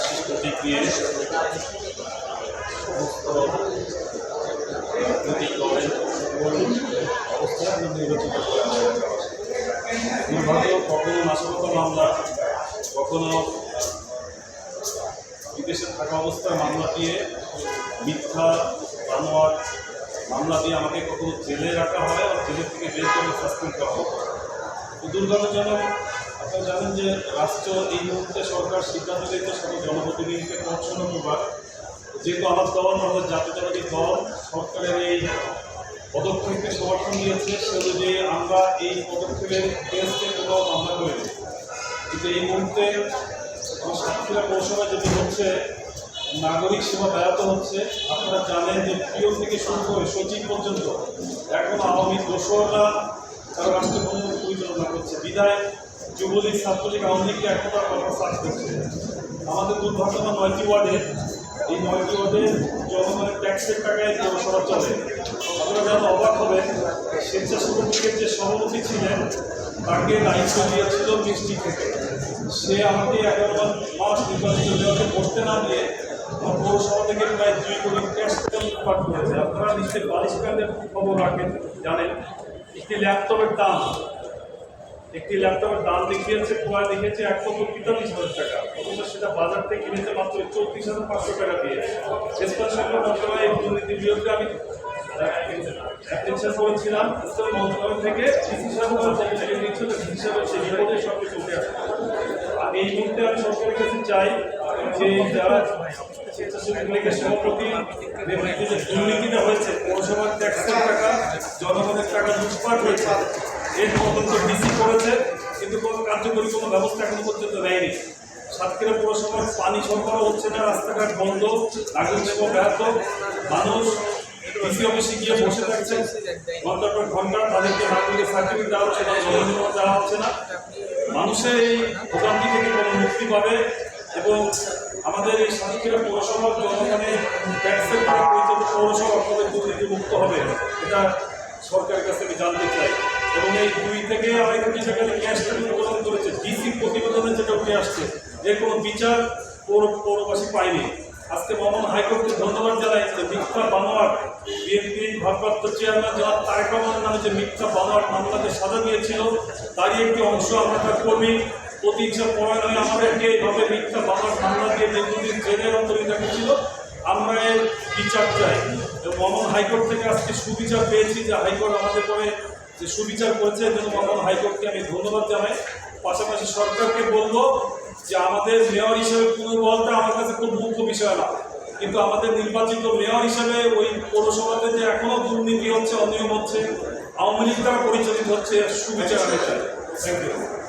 বিশেষ প্রতীক দিয়ে সমস্ত মামলা, কখনো বিদেশে থাকা অবস্থায় মামলা দিয়ে মিথ্যা বানোয়ার মামলা দিয়ে আমাকে কখনো জেলে রাখা হয়? আর জেলের থেকে বের করে সাসপেন্ড করা হয়? দুর্ভাগ্যজনক। আপনারা জানেন যে রাষ্ট্র এই মুহূর্তে সরকার সিদ্ধান্ত নিয়েছে সকল জনপ্রতিনিধিকে পৌঁছানো করবার যেহেতু আমার দল আমাদের জাতীয়তাবাদী দল সরকারের এই পদক্ষেপকে সমর্থন দিয়েছে, সে অনুযায়ী আমরা এই পদক্ষেপের কেসকে কোথাও মামলা করিনি। কিন্তু এই মুহূর্তে আমার সাতক্ষীরা পৌরসভায় যেটি হচ্ছে, নাগরিক সেবা ব্যাহত হচ্ছে। আপনারা জানেন যে প্রিয় থেকে শুরু করে সচিব পর্যন্ত এখন আওয়ামী দোসররা তারা রাষ্ট্রভবন পরিচালনা করছে। বিদায়, যুবলীগ, ছাত্রলীগ, আওয়ামী লীগকে এখন তারা কথা সাথ করছে আমাদের দুর্ভাগ্যময় নয়টি ওয়ার্ডে। এই নয়টি ওয়ার্ডে জনগণের ট্যাক্সের টাকায় পৌরসভা চলে। আপনারা যেন অবাক হবেন, স্বেচ্ছাসেবক লীগের যে সভাপতি ছিলেন, তাকে দায়িত্ব দিয়েছিল মিষ্টি থেকে সে আমাকে এগারো মাস নির্বাচিত দেওয়াকে বসতে না দিয়ে আমার পৌরসভা থেকে প্রায় দুই কোটি ক্যাশ পাঠ করেছে। আপনারা নিশ্চয়ই বালিশ খবর রাখেন জানেন। একটি ল্যাপটপের দাম একটি ল্যাপটপের দাম দেখিয়েছে কোয়া দেখিয়েছে এক লক্ষ হাজার টাকা। অথচ সেটা বাজার থেকে কিনেছে মাত্র চৌত্রিশ হাজার পাঁচশো টাকা দিয়ে। মন্ত্রণালয় এই দুর্নীতির বিরুদ্ধে আমি অ্যাটেনশন করেছিলাম। মন্ত্রণালয় থেকে হিসাবে সেই আসে। এই মুহূর্তে আমি সরকারের কাছে চাই যে যারা সভাপতি দুর্নীতিটা হয়েছে, পৌরসভার ট্যাক্সের টাকা, জনগণের টাকা লুটপাট হয়েছে এর তদন্ত ডিসি করেছে, কিন্তু কোনো কার্যকরী কোনো ব্যবস্থা এখনও পর্যন্ত নেয়নি। সাতক্ষীরা পৌরসভার পানি সরবরাহ হচ্ছে না, রাস্তাঘাট বন্ধ নাগরিক সেবা ব্যাহত, মানুষ ডিসি অফিসে গিয়ে বসে থাকছে, ঘণ্টার পর ঘণ্টা তাদেরকে নাগরিকের সার্টিফিকেট দেওয়া হচ্ছে, না জনগণ দেওয়া হচ্ছে না। মানুষের এই ভোগান্তি থেকে কোনো মুক্তি পাবে এবং আমাদের এই সাতক্ষীরা পৌরসভার জনগণের ট্যাক্সের পৌরসভা আপনাদের দুর্নীতি মুক্ত হবে, এটা সরকারের কাছে আমি জানতে চাই। এবং এই দুই থেকে আড়াই কোটি টাকা ক্যাশ প্রদান করেছে। ডিসি প্রতিবেদনে যেটা উঠে আসছে এর কোনো বিচার পৌর পৌরবাসী পায়নি। আজকে মহামান হাইকোর্টকে ধন্যবাদ জানাই যে মিথ্যা বানোয়ার বিএনপির ভারপ্রাপ্ত চেয়ারম্যান জনাব তারেক রহমানের নামে যে মিথ্যা বানোয়ার মামলাতে সাজা দিয়েছিল, তারই একটি অংশ আমরা তার কর্মী। প্রতিহিংসা পরায়ণ হয়ে আমাদেরকে এইভাবে মিথ্যা বানোয়ার মামলা দিয়ে দীর্ঘদিন জেলের অন্তরীণ রেখেছিল আমরা এর বিচার চাই। এবং মহামান হাইকোর্ট থেকে আজকে সুবিচার পেয়েছি যে হাইকোর্ট আমাদের পরে যে সুবিচার করেছে এর জন্য মাননীয় হাইকোর্টকে আমি ধন্যবাদ জানাই। পাশাপাশি সরকারকে বলব যে আমাদের মেয়র হিসেবে পুনর্বলটা আমার কাছে খুব মুখ্য বিষয় না। কিন্তু আমাদের নির্বাচিত মেয়র হিসেবে ওই পৌরসভাতে যে এখনও দুর্নীতি হচ্ছে, অনিয়ম হচ্ছে, আওয়ামী লীগ দ্বারা পরিচালিত হচ্ছে সুবিচার হয়েছে। Thank you